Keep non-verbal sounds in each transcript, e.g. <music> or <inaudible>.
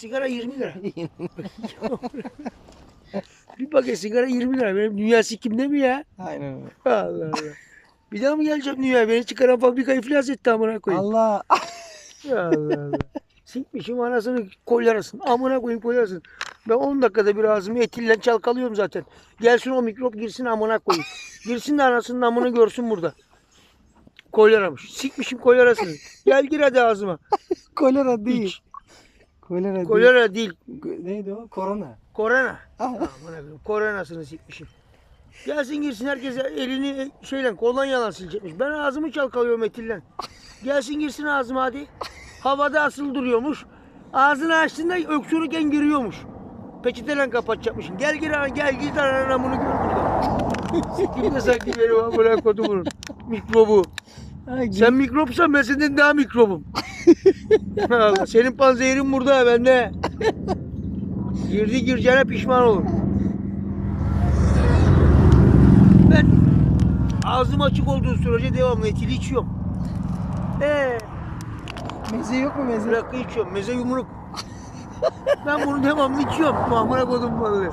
Sigara <laughs> 20 lira. <laughs> bir paket sigara 20 lira. Benim dünya sikimde mi ya? Aynen öyle. Allah Allah. Bir daha mı geleceğim dünyaya? Beni çıkaran fabrika iflas etti amına koyayım. Allah. Allah Allah. Sikmişim anasını koyarasın. Amına koyayım koyarsın. Ben 10 dakikada bir ağzımı etille çalkalıyorum zaten. Gelsin o mikrop girsin amına koyayım. Girsin de anasının amını görsün burada. Kolyaramış. Sikmişim kolyarasını. Gel gir hadi ağzıma. <laughs> Kolera değil. İç. Kolera değil. Kolyara değil. Neydi o? Korona. Korona. Ah. Koyayım. Koronasını sikmişim. Gelsin girsin herkes elini şeyle kolonyalan silecekmiş. Ben ağzımı çalkalıyorum etillen. Gelsin girsin ağzıma hadi. Havada asıl duruyormuş. Ağzını açtığında öksürürken giriyormuş. Peçeteyle kapatacakmışsın. Gel gir ana gel gir ananı bunu gör burada. Sikimde sanki benim amına kodumun mikrobu. Sen mikropsan ben senden daha mikrobum. Allah, <laughs> senin panzehirin burada bende. Girdi gireceğine pişman olur. Ben ağzım açık olduğu sürece devamlı etili içiyorum. Ee, Meze yok mu meze? rakı içiyorum. Meze yumruk. ben bunu devamlı içiyorum. Muamına kodum balığı.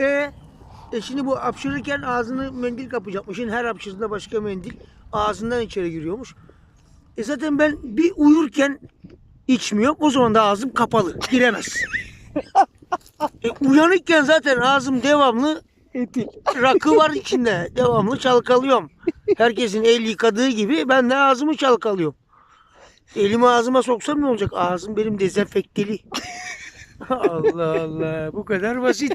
E, e şimdi bu hapşırırken ağzını mendil kapacakmışsın. Her hapşırdığında başka mendil ağzından içeri giriyormuş. E zaten ben bir uyurken içmiyorum. O zaman da ağzım kapalı. Giremez. E, uyanıkken zaten ağzım devamlı Etil. rakı var içinde. Devamlı çalkalıyorum. Herkesin el yıkadığı gibi ben de ağzımı çalkalıyorum. Elimi ağzıma soksam ne olacak? Ağzım benim dezenfekteli. <laughs> Allah Allah. Bu kadar basit.